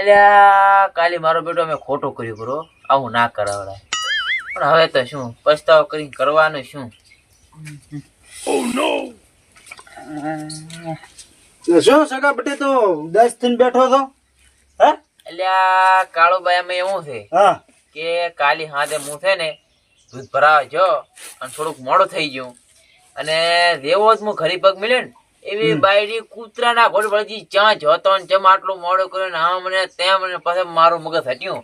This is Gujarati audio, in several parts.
એટલે કાલે મારો બેટો મેં ખોટું કર્યું બરો. આવું ના કરાવડાય. પણ હવે તો શું? પસ્તાવો કરીને કરવાનું શું? શું સગા બટે તો? દસથી બેઠો તો હે? એટલે અમે એવું છે હા. કે કાલી હાથે હું છે ને દૂધ ભરાવા જો અને થોડુંક મોડું થઈ ગયું. અને જેવો જ હું ઘરી પગ મિલે ને એવી બાયડી કૂતરાના ઘોડ વળગી ચા જોતો ને જેમ આટલો મોડો કર્યો ને હા મને તેમ મને પાસે મારો મગજ હટ્યું.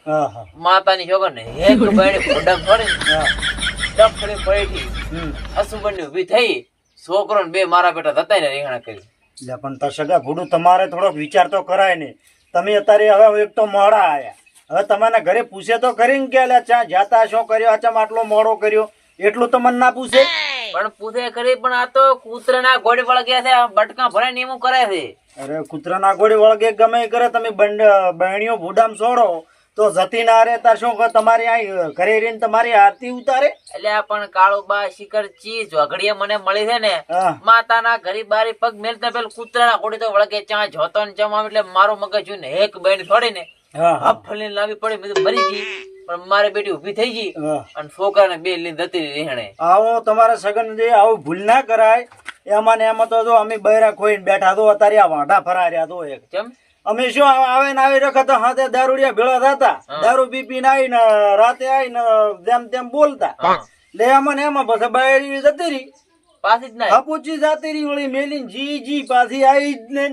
માતાની છોકર ને એક બાયડી ઘોડા ફરે ને હા. પડી અસુબન ઊભી થઈ. છોકરો ને બે મારા બેટા થતા ને રીંગણા કરી. પણ તો સગા ભૂડું તમારે થોડોક વિચાર તો કરાય ને. તમે અત્યારે હવે એક તો મોડા આયા. હવે તમારા ઘરે પૂછે તો ખરી ને કે ચા જાતા શું કર્યો? આચમ આટલો મોડો કર્યો? એટલું તો મને ના પૂછે? પણ પૂછે ખરી પણ આ તો કૂતરાના ઘોડે વળગે છે બટકા ભરે ને કરે છે? અરે કૂતરાના ઘોડે વળગે ગમે કરે તમે બહેણીઓ ભૂડામ છોડો તો જતી ના રે તાર શું તમારી આ ઘરે રહીને તમારી આરતી ઉતારે? એટલે આ પણ કાળુબા શિખર ચી ઝઘડીએ મને મળી છે ને માતાના ઘરી બારી પગ મેલતા પેલા કૂતરાના ઘોડે તો વળગે ચા જોતો ને ચમ એટલે મારું મગજ ને એક બેન છોડીને હા હા. ફલીને લાવી પડી મેં તો મરી ગઈ. પણ મારી બેટી ઊભી થઈ ગઈ અને છોકરાને બે લીધ હતી રહેણે. આવો તમારા સગન જે આવું ભૂલ ના કરાય એમાં ને એમાં તો જો અમે બૈરા ખોઈને બેઠા તો અત્યારે આ વાંઢા ફરાર્યા તો એક. કેમ? અમે શું આવે ને આવી રખત હાથે દારૂડિયા ભેળા થતા? દારૂ પી પીને આવીને રાતે આવીને જેમ તેમ બોલતા. લે એમાં ને એમાં પછી બાયડી જતી રહી. પાછી જ ના હપુચી જતી રહી વળી મેલી જી જી પાછી આવી જ ને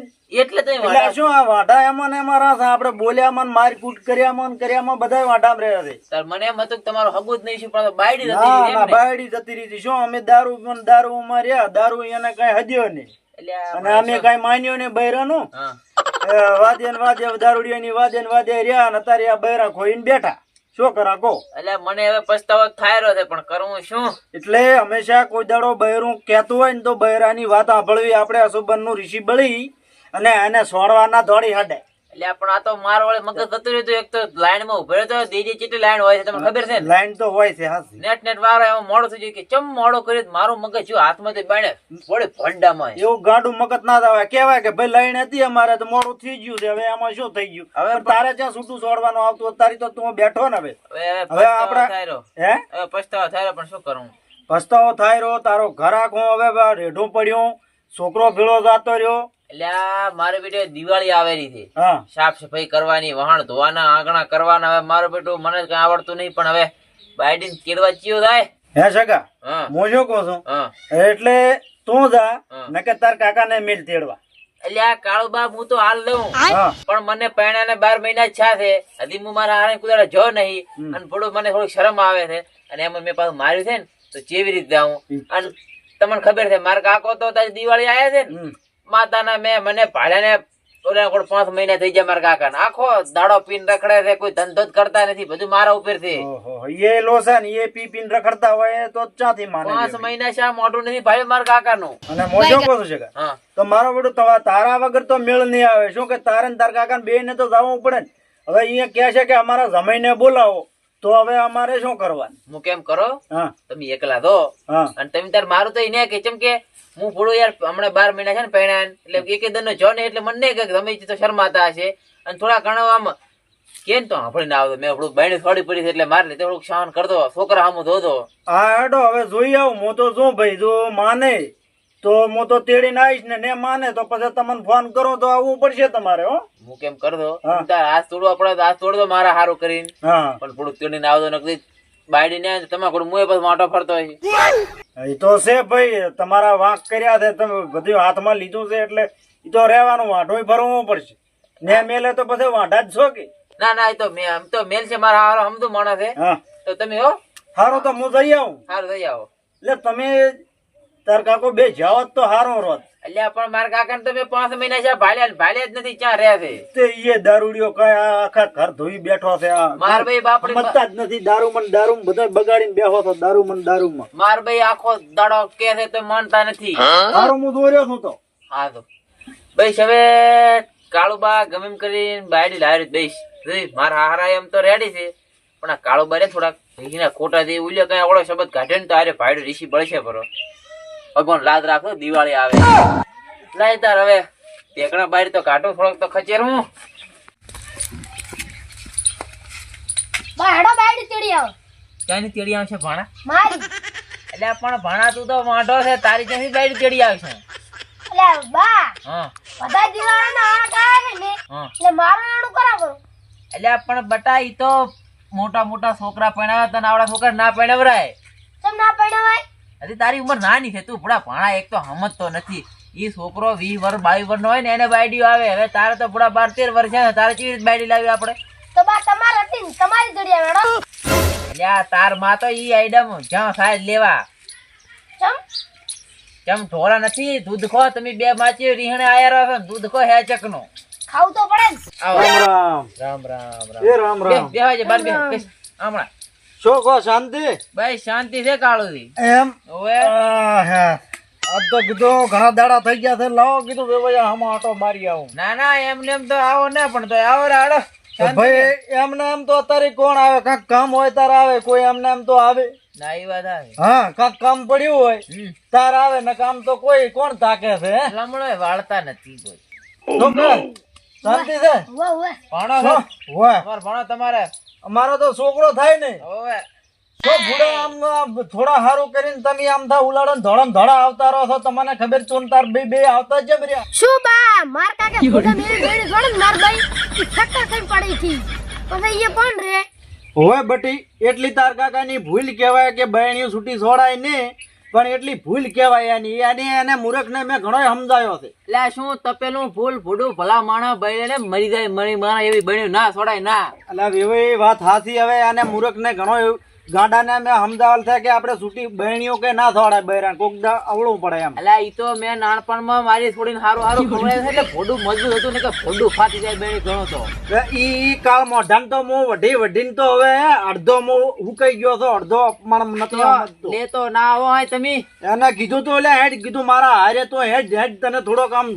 એટલે તો એટલે શું આ વાડા એમાં ને એમાં રાસ? આપણે બોલ્યામાં ને મારકૂટ મન કર્યા માં બધા વાડા રહ્યા છે. સર મને એમ હતું કે તમારો હગુ જ નહીં છે પણ બાયડી ના નથી ના બાયડી જતી રહી શું અમે દારૂ પણ દારૂ માં રહ્યા? દારૂ એને કઈ હદ્યો નહીં. અને અમે કઈ માન્યો ને બૈરાનું? વાદ્ય ને વાદ્ય દારૂડિયાની વાદ્ય ને વાદ્ય રહ્યા ને અત્યારે આ બૈરા ખોઈને બેઠા. શું કરા કહો? એટલે મને હવે પસ્તાવો થાય રહ્યો છે પણ કરવું શું? એટલે હંમેશા કોઈ દાડો બૈરું કહેતું હોય ને તો બૈરાની વાત સાંભળવી આપણે અશુભનનું ઋષિ બળી. અને એને સોડવાના દોડી હડે. એટલે પણ આ તો માર વળે મગજ થતું રહ્યું એક તો લાઈનમાં ઊભો તો દીદી ચીટી લાઈન હોય છે. તમને ખબર છે ને? લાઈન તો હોય છે હા નેટ નેટ વાળો એમાં મોડો થઈ ગયો કે ચમ મોડો કરી મારું મગજ જો હાથમાંથી બાણે વળે ભંડામાં એવું ગાડું મગજ ના થવાય કેવાય કે ભાઈ લાઈન હતી અમારે તો મોડું થઈ ગયું છે. હવે એમાં શું થઈ ગયું? હવે તારે જ્યાં છૂટું છોડવાનું આવતું તારી તો તું બેઠો ને હવે. હવે આપણા- થાય હે? હવે પસ્તાવો થાય પણ શું કરું? પસ્તાવો થાય રહ્યો. તારો ઘર આખું હવે રેઢું પડ્યું. છોકરો ભીળો જાતો રહ્યો. એટલે આ મારે બેટે દિવાળી આવેલી છે. હા. સાફ સફાઈ કરવાની વહાણ ધોવાના આંગણા કરવાના. હવે મારો બેટો મને કઈ આવડતું નહીં પણ હવે બાઇડિંગ કેળવા ચિયો થાય. હે સગા શું કહું છું? એટલે તું જા. નકે તાર કાકાને મિલ તેડવા. એટલે આ કાળુ બાપ હું તો હાલ લઉં. પણ મને પરણાને બાર મહિના છા છે. હજી હું મારા હારે કુદાડે જો નહીં. અને થોડું મને થોડું શરમ આવે છે. અને એમાં મેં પાછું માર્યું છે ને તો કેવી રીતે આવું? અને તમને ખબર છે મારા કાકો તો દિવાળી આવ્યા છે ને. માતાના મેં મને ભાડ્યાને ઓલા પાંચ મહિના થઈ ગયા મારા કાકા આખો દાડો પીન રખડે છે કોઈ ધંધો જ કરતા નથી બધું મારા ઉપરથી એ લોસન એ પી પીન રખડતા હોય તો ચાથી માને પાંચ મહિના શા મોઢું નથી ભાઈ મારા કાકા નું અને મોજો કહું છું તો મારો તવા તારા વગર તો મેળ નહીં આવે. શું કે તારે ને તાર કાકા બે ને તો જવું પડે ને? હવે અહીંયા કહે છે કે અમારા જમાઈને બોલાવો. તો હવે અમારે શું કરવાનું? હું કેમ કરો? તમે એકલા દો. અને તમે તાર મારું તો એને કે ચમ કે હું થોડું યાર હમણાં બાર મહિના છે ને પહેણા એટલે એક દન જો ને એટલે મને નહીં કે તમે તો શરમાતા હશે. અને થોડા ઘણા આમ કેમ તો સાંભળીને આવતો? મેં થોડું બાયણે થોડી પડી છે એટલે મારે લીધે થોડુંક સહન કરતો. છોકરા સામું ધોધો. હા હેડો હવે જોઈ આવું. હું તો શું ભાઈ જો માને. તો હું તો તેડીને આવીશ ને ને માને તો પછી તમને ફોન કરો તો આવવું પડશે તમારે હો. હું કેમ કર દો હાથ તોડવા પડે હાથ તોડ દો મારા હારું કરીને. પણ થોડું તેડીને આવતો નકલી બાયડી ને તમે થોડું મુએ પછી માટો ફરતો હોય. એ તો છે ભાઈ તમારા વાંક કર્યા છે તમે બધું હાથમાં લીધું છે એટલે એ તો રહેવાનું વાંઢો ફરવું પડશે. ને મેલે તો પછી વાંઢા જ છો કે? ના ના એ તો મેં આમ તો મેલ છે મારા હારો સમજુ માણસ છે. તો તમે હો. સારું તો હું જઈ આવું. સારું થઈ આવો. એટલે તમે તાર કાકો બે જાવ તો હારો રોત અલ્યા પણ મારા કાકા ને તમે પાંચ મહિના છે ભાલ્યા ભાલ્યા જ નથી ક્યાં રહ્યા છે? તે ઈ દારૂડિયો કઈ આખા ઘર ધોઈ બેઠો છે આ માર ભાઈ બાપડી સમજતા જ નથી દારૂ મન દારૂ બધા બગાડીને બેહો છો દારૂ મન દારૂ માં માર ભાઈ આખો દાડો કે છે તો માનતા નથી. સારું હું દોર્યો છું તો. હા તો. ભાઈ હવે કાળુબા ગમે એમ કરીને બાયડી લાવી દઈશ. મારા હારા એમ તો રેડી છે પણ આ કાળુબા રે થોડાક ખોટા થી ઉલ્યો કઈ ઓળો શબ્દ કાઢે ને તો આરે ભાઈડો ઋષિ બળશે પરો ભગવાન લાદ રાખો દિવાળી આવે. લાય તાર હવે ટેકણા બહાર તો કાટો થોડોક તો ખચેરું. બાડો બાડ તેડી આવ. ક્યાંની તેડી આવશે ભાણા? મારી. એટલે પણ ભાણા તું તો વાંઢો છે તારી જેવી બાડ તેડી આવશે. એટલે બા. હા. બધા દિવાળી ના આ કાઢે ને એટલે મારું નાણું કરાવો એટલે પણ બટા ઈ તો મોટા મોટા છોકરા પહેણાવે તને આવડા છોકરા ના પહેણાવરાય. કેમ ના પહેણાવાય? હજી તારી ઉંમર નાની છે તું પૂરા ભાણા એક તો સમજતો નથી. એ છોકરો વીસ વર્ષ બાવીસ વર્ષ નો હોય ને એને બાયડીઓ આવે. હવે તારે તો પૂરા બાર તેર વર્ષ છે તારે કેવી રીતે બાયડી લાવી આપણે? તો બા તમારે હતી તમારી જોડી આવે એટલે તારમાં તો ઈ આઈડમ જ્યાં સાહેબ લેવા. ચમ? કેમ ઢોરા નથી? દૂધ ખો તમે બે માચી રીહણે આયા રહો છો દૂધ ખો હે નો ખાવ તો પડે રામ રામ રામ રામ. રામ રામ રામ. રામ રામ રામ. રામ બેહવા છે બાર બે બેસ. હમણાં શું કહો શાંતિ? ભાઈ શાંતિ છે કાળુજી. એમ? ઓવે આજ તો કીધું ઘણા દાડા થઈ ગયા છે લાવો કીધું વેવાયા આમાં આટો મારી આવું. ના ના એમને એમ તો આવો ને પણ તો આવો રે ભાઈ એમને એમ તો અત્યારે કોણ આવે? કાંક કામ હોય તારે આવે કોઈ એમને એમ તો આવે. ના એ વાત આવે. હા કાંક કામ પડ્યું હોય તાર આવે ને કામ તો કોઈ કોણ તાકે છે હે? લમણો વાળતા નથી કોઈ. શાંતિ છે? ભણો ભણો તમારે. અમારો તો છોકરો થાય ને થોડા હારું કરીને તમે આમ થા ઉલાડો ધોળમ ધોળા આવતા રહો છો તમને ખબર ચોન તાર બે બે આવતા જ રહ્યા શું બા? માર કાકે ફોટા મેરી બેડી જોડે માર ભાઈ ઈ થઈ પડી થી પછી એ કોણ રે હોય બટી એટલી તાર કાકાની ભૂલ કહેવાય કે બહેણીઓ છૂટી છોડાય ને પણ એટલી ભૂલ કહેવાય એની એની એને મૂરખને મેં ઘણો સમજાયો છે. એટલે શું તપેલું ફૂલ ફૂડું ભલા માણસ બળે મરી જાય મરી મારા એવી બન્યું? ના છોડાય ના. એટલે એવી વાત હાથી હવે અને મૂર્ખને ઘણો એવું ગાંડાને મેં સમજાવેલ છે કે આપણે છૂટી બહેણીઓ કે ના છોડાય બહેરા કોક અવળું પડે એમ. એટલે ઈ તો મેં નાનપણમાં મારી છોડીને સારું સારું ખવડાય છે એટલે ફોડું મજબૂત હતું ને કે ફોડું ફાટી જાય બહેણી ઘણો તો. ઈ ઈ કાળ મોઢાને તો મો વઢી વઢીને તો હવે અડધો હું હુકાઈ ગયો છો અડધો અપમાન નથી લે તો ના આવો હોય તમે. એને કીધું તો એટલે હેડ કીધું મારા હારે તો હેડ હેડ તને થોડોક આમ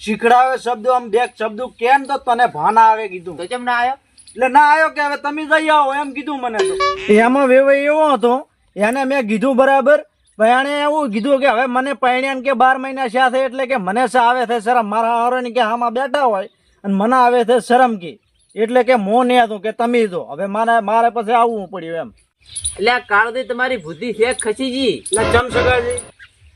શીખડાવે શબ્દો આમ બે શબ્દો કેમ તો તને ભાન આવે કીધું. તો કેમ ના આવ્યો? એટલે ના આવ્યો કે હવે તમે જઈ આવો એમ કીધું મને તો. એમાં વેવાઈ એવો હતો એને મેં કીધું બરાબર પણ એણે એવું કીધું કે હવે મને પૈણ્યા કે બાર મહિના શા છે એટલે કે મને શા આવે છે શરમ? મારા હારો ને કે આમાં બેઠા હોય અને મને આવે છે શરમ કી. એટલે કે મો નહીં હતું કે તમે દો હવે મારે મારે પછી આવવું પડ્યું એમ. એટલે આ કાળુથી તમારી બુદ્ધિ છે ખસીજી? એટલે ચમ સગાજી?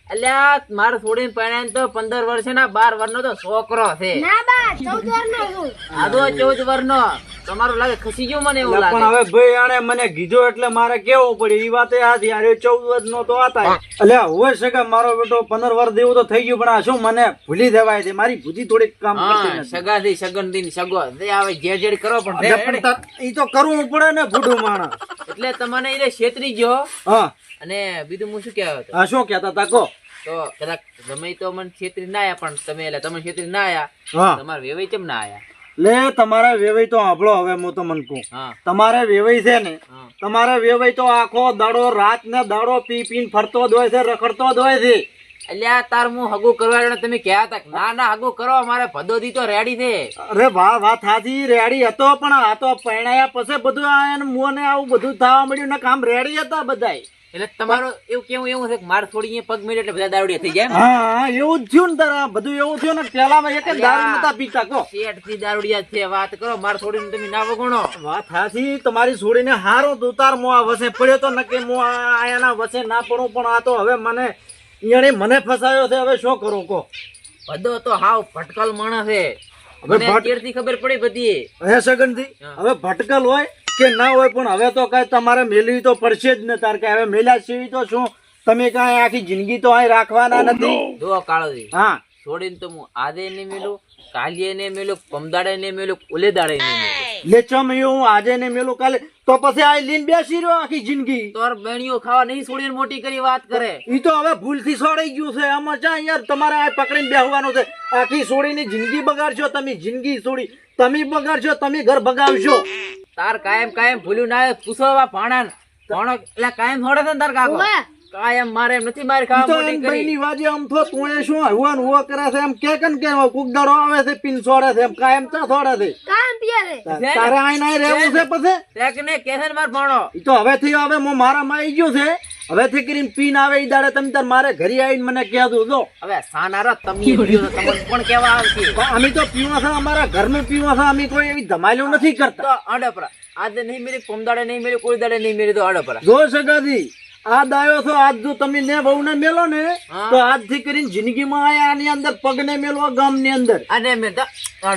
એટલે મારે છોડીને પરણ્યા તો પંદર વર્ષ ના બાર વર્ષનો તો છોકરો છે. ના બા ચૌદ વાર નો આદો ચૌદ વર્ષનો. તમારું લાગે ખસી ગયું મને એવું પણ હવે ભાઈ આણે મને કીધું એટલે મારે કેવું પડે એ વાતે હાથી અરે ચૌદ વર્ષ નો તો હતા એટલે હોય શકે મારો બેટો પંદર વર્ષ જેવું તો થઈ ગયું પણ આ શું મને ભૂલી દેવાય છે? મારી બુદ્ધિ થોડીક કામ હા સગા થી સગનથી સગો. હવે જે જેડ કરો પણ ઈ તો કરવું પડે ને ભૂડું માણસ. એટલે તમને એ છેતરી ગયો. હા. અને બીજું હું શું કહેવાય આ શું કહેતા તા કહો. તો કદાચ ગમે તો મને છેતરી ના આયા પણ તમે એટલે તમે છેતરી ના આયા તમારે વેવાઈ કેમ ના આયા? લે તમારે વેવાઈ તો આપણો હવે હું તમને કહું. તમારે વેવાઈ છે ને તમારે વેવાઈ તો આખો દાડો રાત ને દાડો પી પીને ફરતો હોય છે રખડતો જ હોય છે. એટલે આ તાર હું હગુ કરવા તમે કહેતા હતા ના ના હગુ કરો મારે ભદોદી તો રેડી છે. અરે વાહ વાહ થાજી રેડી હતો પણ આ તો પરણાયા પછી બધું આ એને ને આવું બધું થવા મળ્યું ને કામ રેડી હતા બધાય. એટલે તમારો એવું કેવું એવું છે કે મારે થોડી પગ મેળ્યો એટલે બધા દારૂડિયા થઈ જાય હા એવું જ થયું ને તારા બધું એવું થયું ને પેલામાં એક દારૂ નતા પીતા કો શેઠથી દારૂડિયા છે વાત કરો માર થોડી તમે ના વગણો. વાત હાથી તમારી છોડીને હારો દુતાર મો વસે પડ્યો તો નકે મો આયાના વસે ના પડું પણ આ તો હવે મને ઈયણે મને ફસાયો છે હવે શું કરું કો બધો તો હાવ ભટકલ માણસ છે. હવે ભટકલથી ખબર પડી બધી. હે સગનથી હવે ભટકલ હોય કે ના હોય પણ હવે તો કઈ તમારે મેળવી તો પડશે જ ને તાર કે હવે મેલ્યા સિવાય તો શું? તમે કાંઈ આખી જિંદગી તો અહીં રાખવાના નથી? જો કાળોજી. હા. છોડીને તો હું આજે નહીં મેલું કાલે નહીં મેલું પમદાડે નહીં મેલું ઓલે દાડે ને મેલું. લે ચમ એવું આજે ને મેલું કાલે. તો પછી આ લીન બેસી રહ્યો આખી જિંદગી. તોર બેણીઓ ખાવા નહીં છોડીને મોટી કરી વાત કરે. ઈ તો હવે ભૂલથી સોડાઈ ગયું છે. આમાં ચા યાર તમારે આ પકડીને બેહવાનું છે. આખી સોડીની જિંદગી બગાડશો તમે જિંદગી સોડી. તમે બગાડશો તમે ઘર બગાવશો. તાર કાયમ કાયમ ભૂલ્યું ના પૂછવા ભાણા ભાણો એટલે કાયમ છોડે છે ને તાર કાકો. કાયમ મારે એમ નથી મારી ખાવા મોટી કરી ભાઈની વાજે આમ થો તું શું હવા હુવા કરે છે એમ કે કન કે કુક આવે છે પીન સોડે છે એમ કાયમ ચા સોડે છે? કામ પીએ છે? છે. તારે આઈ નાઈ રહેવું છે પછી? તે કે ને કે છે ને માર ભાણો. ઈ તો હવેથી હવે હું મારા માં આવી ગયું છે. હવેથી કરીને પીન આવે ઈ દાડે તમે તાર મારે ઘરે આવીને મને કહેતું જો. હવે સાનારા તમે પીઓ તમને પણ કેવા આવશે અમે તો પીવા છે અમારા ઘરનું પીવા છે અમે કોઈ એવી ધમાલ્યું નથી કરતા. તો આડપરા આજે નહીં મેરી પોમદાડે નહીં મેરી કોઈ દાડે નહીં મેરી તો આડપરા જો સગાદી આ દાયો છો આજ જો તમે ને બહુ ને મેલો ને હા. તો આજથી કરીને જિંદગીમાં આયા આની અંદર પગને મેલવા ગામની અંદર. અને મેં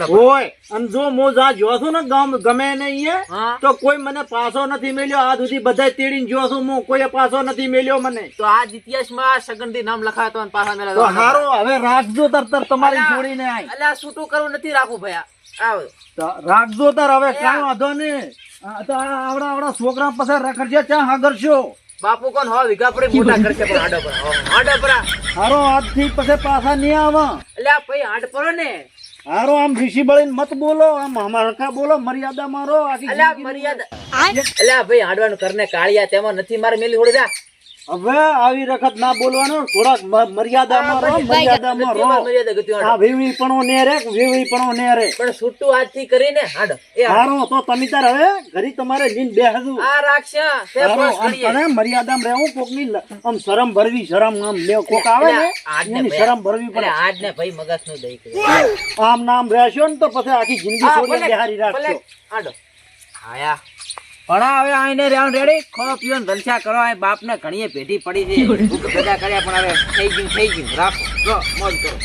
હોય અને જો હું જા જો છું ને ગામ ગમે ને અહીંયા તો કોઈ મને પાછો નથી મેલ્યો આ સુધી બધા તેડીને જો છું હું કોઈ પાછો નથી મેલ્યો મને. તો આજ ઇતિહાસમાં સગનથી નામ લખાતો અને પાછા મેલા તો હારો હવે રાખજો તરતર તાર તમારી જોડીને આય. અલ્યા છૂટું કરવું નથી રાખવું ભયા. આવ. રાખજો તાર હવે કાંઈ વાંધો નહીં. આવડા આવડા છોકરા પાસે રખડજે ત્યાં છો બાપુ કોણ હો? વિઘા પડી મોટા કરશે પણ આડપરા આડપરા હારો હાથથી પછી પાછા નહીં આવા. આ ભાઈ આડપરો ને. હારો આમ ભીસી બળીને મત બોલો આમ હરખા બોલો મર્યાદા મારો આખી અલ્યા મર્યાદા. અલ્યા ભાઈ હાંડવાનું કરને કાળિયા તેમાં નથી મારે મેલી થોડી જા. હવે આવી રખત ના બોલવાનું થોડાક મર્યાદામાં રહો મર્યાદામાં રહો. આ વેવણીપણો ને રે વેવણીપણો ને રે. પણ છૂટું આજથી કરીને હાડ એ હારો તો તમે તાર હવે ઘરી તમારે લીન બેહજુ. આ રાખશે તે કરીએ. તને મર્યાદામાં રહેવું કોકની આમ શરમ ભરવી શરમ આમ લે કોક આવે ને એની શરમ ભરવી પડે. આજ આજને ભાઈ મગજનું દઈ કર્યું. આમ નામ રહેશો ને તો પછી આખી જિંદગી છોડીને બેહારી રાખશો હાડો. આયા. પણ હવે આઈને રેડી. ખો પીઓ જલસા કરો. આ બાપને ઘણીએ ભેટી પડી છે. ભૂખ ભેગા કર્યા પણ હવે થઈ ગયું થઈ ગયું. રાખો. જો મોજ કરો.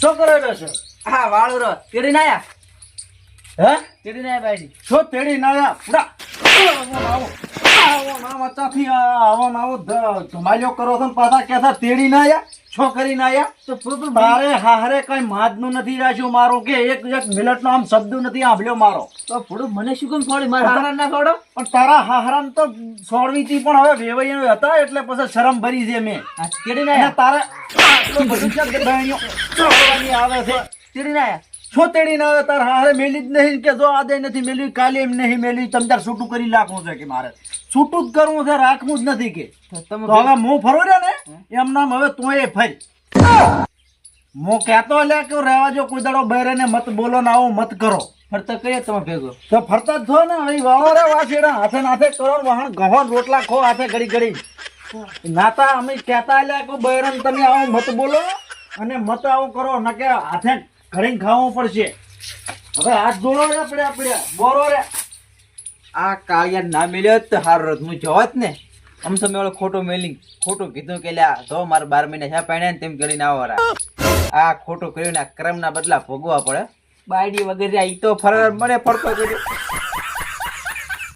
શું કરે છે હા વાળું રહો તેડી ના આયા? હે? તેડી ના આયા. છો પેઢી ના આયા? પુડા આવો. આવો નામ અચાથી આવો નાવો ધ- ધમાલિયો કરો છો પાછા કેસા તેડી ના આયા છો ના આયા તો પૂરું હારે કઈ માદનું નથી રાખ્યું મારું કે એક એક નો આમ શબ્દ નથી આંભળ્યો મારો તો મને શું કેમ છોડી મારા હારા ના છોડો પણ તારા હાહરાન તો સોળવીથી પણ હવે વેવાઈ હતા એટલે પછી શરમ ભરી છે મેં તેડી ના તારે બધું આવે છે. તેડી ના આયા છો તેડી ના તાર હારે મેલી જ નહીં કે જો આદે નથી મેલી કાલે એમ નહીં મેલી તમ તાર છૂટું કરી નાખવું છે કે મારે? છૂટું જ કરવું છે રાખવું જ નથી કે. તો હવે હું ફરો રે ને? એમ નામ હવે તું એ ફરી. હું કહેતો લે કે રહેવા જો કોઈ દાડો બહેરે ને મત બોલો ને આવો મત કરો. ફરતા કહીએ તમે ભેગો? તો ફરતા જ થો ને હવે વાળો રે વાછેડા હાથે નાથે કરો વાહણ ગહો રોટલા ખો હાથે ઘડી ઘડી. નાતા અમે કહેતા લે કે બહેરે તમે આવો મત બોલો અને મત આવું કરો ન કે હાથે ઘડીને ખાવું પડશે. હવે હાથ ધોળો રે આપણે આપણે. બોરો રે. આ કાળિયા ના મેલ્યો તો હારો રથ હું જવાત ને. આમ તમે ઓલો ખોટો મેલી ખોટું કીધું કે લ્યા તો મારે બાર મહિના છે પહેણ્યા ને તેમ કરીને આવો આ ખોટું કર્યું ને આ ક્રમના બદલા ભોગવા પડે. બાયડી વગેરે ઈ તો ફરવા મને પડતો કર્યો